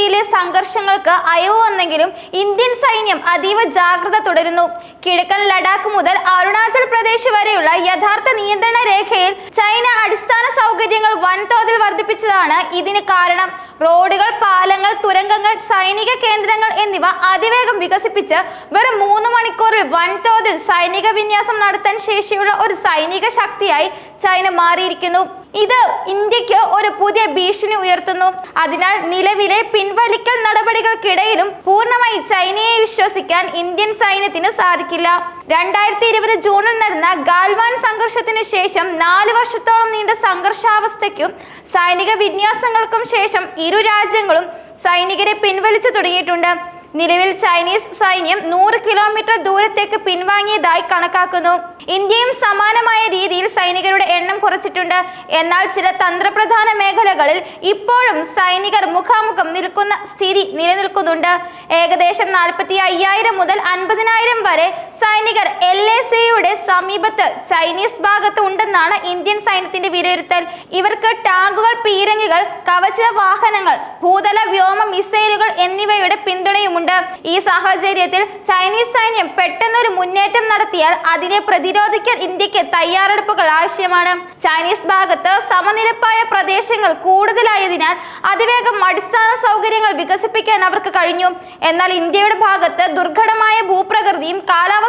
അതിർത്തിയിലെ സംഘർഷങ്ങൾക്ക് അയവ് വന്നെങ്കിലും ഇന്ത്യൻ സൈന്യം അതീവ ജാഗ്രത തുടരുന്നു. കിഴക്കൻ ലഡാക്ക് മുതൽ അരുണാചൽ പ്രദേശ് വരെയുള്ള യഥാർത്ഥ നിയന്ത്രണ രേഖയിൽ ചൈന അടിസ്ഥാന സൗകര്യങ്ങൾ വൻതോതിൽ വർദ്ധിപ്പിച്ചതാണ് ഇതിന് കാരണം. റോഡുകൾ പാലങ്ങൾ തുരങ്കങ്ങൾ സൈനിക കേന്ദ്രങ്ങൾ എന്നിവ അതിവേഗം വികസിപ്പിച്ച് വെറും മൂന്ന് മണിക്കൂറിൽ വൻതോതിൽ സൈനിക വിന്യാസം നടത്താൻ ശേഷിയുള്ള ഒരു സൈനിക ശക്തിയായി ചൈന മാറിയിരിക്കുന്നു. ഇത് ഇന്ത്യയ്ക്ക് ഒരു പുതിയ ഭീഷണി ഉയർത്തുന്നു. അതിനാൽ നിലവിലെ പിൻവലിക്കൽ നടപടികൾക്കിടയിലും പൂർണമായി ചൈനയെ വിശ്വസിക്കാൻ ഇന്ത്യൻ സൈന്യത്തിന് സാധിക്കില്ല. രണ്ടായിരത്തി ഇരുപത് ജൂണിൽ നടന്ന ഗാൽവാൻ സംഘർഷത്തിന് ശേഷം നാല് വർഷത്തോളം നീണ്ട സംഘർഷാവസ്ഥയ്ക്കും സൈനിക വിന്യാസങ്ങൾക്കും ശേഷം ഇരു രാജ്യങ്ങളും സൈനികരെ പിൻവലിച്ചു തുടങ്ങിയിട്ടുണ്ട്. നിലവിൽ ചൈനീസ് സൈന്യം നൂറ് കിലോമീറ്റർ ദൂരത്തേക്ക് പിൻവാങ്ങിയതായി കണക്കാക്കുന്നു. ഇന്ത്യയും സമാനമായ രീതിയിൽ സൈനികരുടെ എണ്ണം കുറച്ചിട്ടുണ്ട്. എന്നാൽ ചില തന്ത്രപ്രധാന മേഖലകളിൽ ഇപ്പോഴും സൈനികർ മുഖാമുഖം നിൽക്കുന്ന സ്ഥിതി നിലനിൽക്കുന്നുണ്ട്. ഏകദേശം നാൽപ്പത്തി അയ്യായിരം മുതൽ അൻപതിനായിരം വരെ സൈനികർ എൽ എ സിയുടെ സമീപത്ത് ചൈനീസ് ഭാഗത്ത് ഉണ്ടെന്നാണ് ഇന്ത്യൻ സൈന്യത്തിന്റെ വിലയിരുത്തൽ. ഇവർക്ക് ടാങ്കുകൾ പീരങ്കികൾ കവച വാഹനങ്ങൾ ഭൂതല വ്യോമ മിസൈലുകൾ എന്നിവയുടെ പിന്തുണയുമുണ്ട്. ഈ സാഹചര്യത്തിൽ ചൈനീസ് സൈന്യം പെട്ടെന്നൊരു മുന്നേറ്റം നടത്തിയാൽ അതിനെ പ്രതിരോധിക്കാൻ ഇന്ത്യയ്ക്ക് തയ്യാറെടുപ്പുകൾ ആവശ്യമാണ്. ചൈനീസ് ഭാഗത്ത് സമനിരപ്പായ പ്രദേശങ്ങൾ കൂടുതലായതിനാൽ അതിവേഗം അടിസ്ഥാന സൗകര്യങ്ങൾ വികസിപ്പിക്കാൻ അവർക്ക് കഴിഞ്ഞു. എന്നാൽ ഇന്ത്യയുടെ ഭാഗത്ത് ദുർഘടമായ ഭൂപ്രകൃതിയും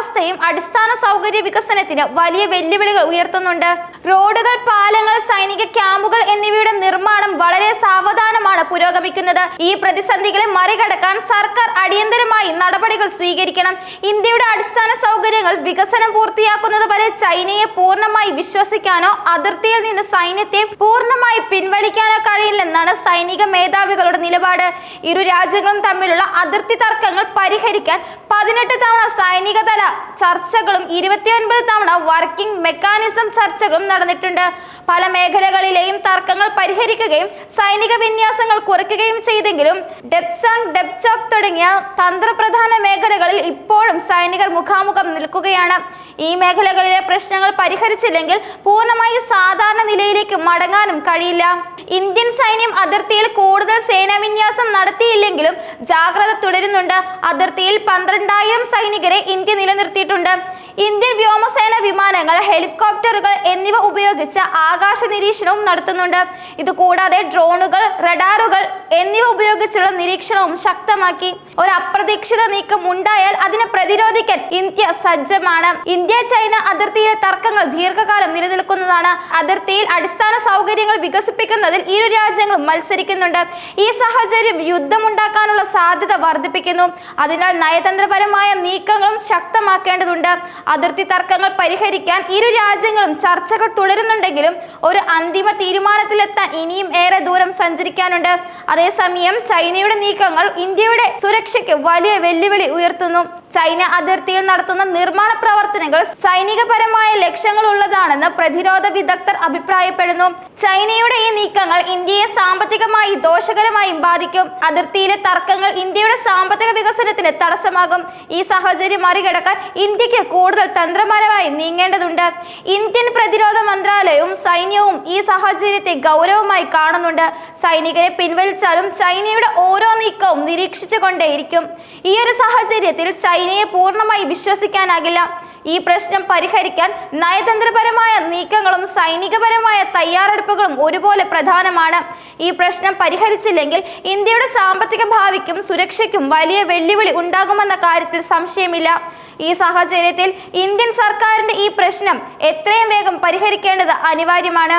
കാലാവസ്ഥയും അടിസ്ഥാന സൗകര്യ വികസനത്തിന് വലിയ വെല്ലുവിളികൾ ഉയർത്തുന്നുണ്ട്. റോഡുകൾ പാലങ്ങൾ സൈനിക ക്യാമ്പുകൾ എന്നിവയുടെ നിർമ്മാണം വളരെ പുരോഗമിക്കുന്നത്. ഈ പ്രതിസന്ധികളെ മറികടക്കാൻ സർക്കാർ അടിയന്തരമായി നടപടികൾ സ്വീകരിക്കണം. ഇന്ത്യയുടെ അടിസ്ഥാന സൗകര്യങ്ങൾ വികസനം പൂർത്തിയാക്കുന്നത് വരെ ചൈനയെ പൂർണമായി വിശ്വസിക്കാനോ അതിർത്തിയിൽ നിന്ന് സൈന്യത്തെ പൂർണമായി പിൻവലിക്കാനോ കഴിയില്ലെന്നാണ് സൈനിക മേധാവികളുടെ നിലപാട്. ഇരു രാജ്യങ്ങളും തമ്മിലുള്ള അതിർത്തി തർക്കങ്ങൾ പരിഹരിക്കാൻ പതിനെട്ട് തവണ സൈനിക തല ചർച്ചകളും ഇരുപത്തിയൊൻപത് തവണ വർക്കിംഗ് മെക്കാനിസം ചർച്ചകളും നടന്നിട്ടുണ്ട്. പല മേഖലകളിലെയും തർക്കങ്ങൾ പരിഹരിക്കുകയും സൈനിക വിന്യാസങ്ങൾ കുറയ്ക്കുകയും ചെയ്തെങ്കിലും ഡെപ്സാങ് ഡെപ്ചോക് തുടങ്ങിയ തന്ത്രപ്രധാന മേഖലകളിൽ ഇപ്പോഴും സൈനികർ മുഖാമുഖം നിൽക്കുകയാണ്. ഈ മേഖലകളിലെ പ്രശ്നങ്ങൾ പരിഹരിച്ചില്ലെങ്കിൽ പൂർണമായി സാധാരണ നിലയിലേക്ക് മടങ്ങാനും കഴിയില്ല. ഇന്ത്യൻ സൈന്യം അതിർത്തിയിൽ കൂടുതൽ സേനാവിന്യാസം നടത്തിയില്ലെങ്കിലും ജാഗ്രത തുടരുന്നുണ്ട്. അതിർത്തിയിൽ പന്ത്രണ്ടായിരം സൈനികരെ ഇന്ത്യ നിലനിർത്തിയിട്ടുണ്ട്. ഇന്ത്യൻ വ്യോമസേന വിമാനങ്ങൾ ഹെലികോപ്റ്ററുകൾ എന്നിവ ഉപയോഗിച്ച് ആകാശ നിരീക്ഷണവും നടത്തുന്നുണ്ട്. ഇതുകൂടാതെ ഡ്രോണുകൾ റഡാറുകൾ എന്നിവ ഉപയോഗിച്ചുള്ള നിരീക്ഷണവും ശക്തമാക്കി. ഒരു അപ്രതീക്ഷിത നീക്കം ഉണ്ടായാൽ അതിനെ പ്രതിരോധിക്കാൻ ഇന്ത്യ സജ്ജമാണ്. ഇന്ത്യ ചൈന അതിർത്തിയിലെ തർക്കങ്ങൾ ദീർഘകാലം നിലനിൽക്കുന്നതാണ്. അതിർത്തിയിൽ അടിസ്ഥാന സൗകര്യങ്ങൾ വികസിപ്പിക്കുന്നതിൽ ഇരു രാജ്യങ്ങളും മത്സരിക്കുന്നുണ്ട്. ഈ സാഹചര്യം യുദ്ധമുണ്ടാക്കാനുള്ള സാധ്യത വർദ്ധിപ്പിക്കുന്നു. അതിനാൽ നയതന്ത്രപരമായ നീക്കങ്ങളും ശക്തമാക്കേണ്ടതുണ്ട്. അതിർത്തി തർക്കങ്ങൾ പരിഹരിക്കാൻ ഇരു രാജ്യങ്ങളും ചർച്ചകൾ തുടരുന്നുണ്ടെങ്കിലും ഒരു അന്തിമ തീരുമാനത്തിലെത്താൻ ഇനിയും ഏറെ ദൂരം സഞ്ചരിക്കാനുണ്ട്. അതേസമയം ചൈനയുടെ നീക്കങ്ങൾ ഇന്ത്യയുടെ സുരക്ഷയ്ക്ക് വലിയ വെല്ലുവിളി ഉയർത്തുന്നു. ചൈന അതിർത്തിയിൽ നടത്തുന്ന നിർമ്മാണ പ്രവർത്തനങ്ങൾ സൈനികപരമായ ലക്ഷ്യങ്ങൾ ഉള്ളതാണെന്ന് പ്രതിരോധ വിദഗ്ധർ അഭിപ്രായപ്പെടുന്നു. ചൈനയുടെ ഈ നീക്കങ്ങൾ ഇന്ത്യയെ സാമ്പത്തികമായി ദോഷകരമായും ബാധിക്കും. അതിർത്തിയിലെ തർക്കങ്ങൾ ഇന്ത്യയുടെ സാമ്പത്തിക വികസനത്തിന് തടസ്സമാകും. ഈ സാഹചര്യം മറികടക്കാൻ ഇന്ത്യയ്ക്ക് കൂടുതൽ തന്ത്രപരമായി നീങ്ങേണ്ടതുണ്ട്. ഇന്ത്യൻ പ്രതിരോധ മന്ത്രാലയവും സൈന്യവും ഈ സാഹചര്യത്തെ ഗൗരവമായി കാണുന്നുണ്ട്. സൈനികരെ പിൻവലിച്ചാലും ചൈനയുടെ ഓരോ നീക്കവും നിരീക്ഷിച്ചുകൊണ്ടേയിരിക്കും. ഈ ഒരു സാഹചര്യത്തിൽ ചൈനയെ പൂർണമായി വിശ്വസിക്കാനാകില്ല. ഈ പ്രശ്നം പരിഹരിക്കാൻ നയതന്ത്രപരമായ നീക്കങ്ങളും സൈനികപരമായ തയ്യാറെടുപ്പുകളും ഒരുപോലെ പ്രധാനമാണ്. ഈ പ്രശ്നം പരിഹരിച്ചില്ലെങ്കിൽ ഇന്ത്യയുടെ സാമ്പത്തിക ഭാവിക്കും സുരക്ഷയ്ക്കും വലിയ വെല്ലുവിളി ഉണ്ടാകുമെന്ന കാര്യത്തിൽ സംശയമില്ല. ഈ സാഹചര്യത്തിൽ ഇന്ത്യൻ സർക്കാരിന്റെ ഈ പ്രശ്നം എത്രയും വേഗം പരിഹരിക്കേണ്ടത് അനിവാര്യമാണ്.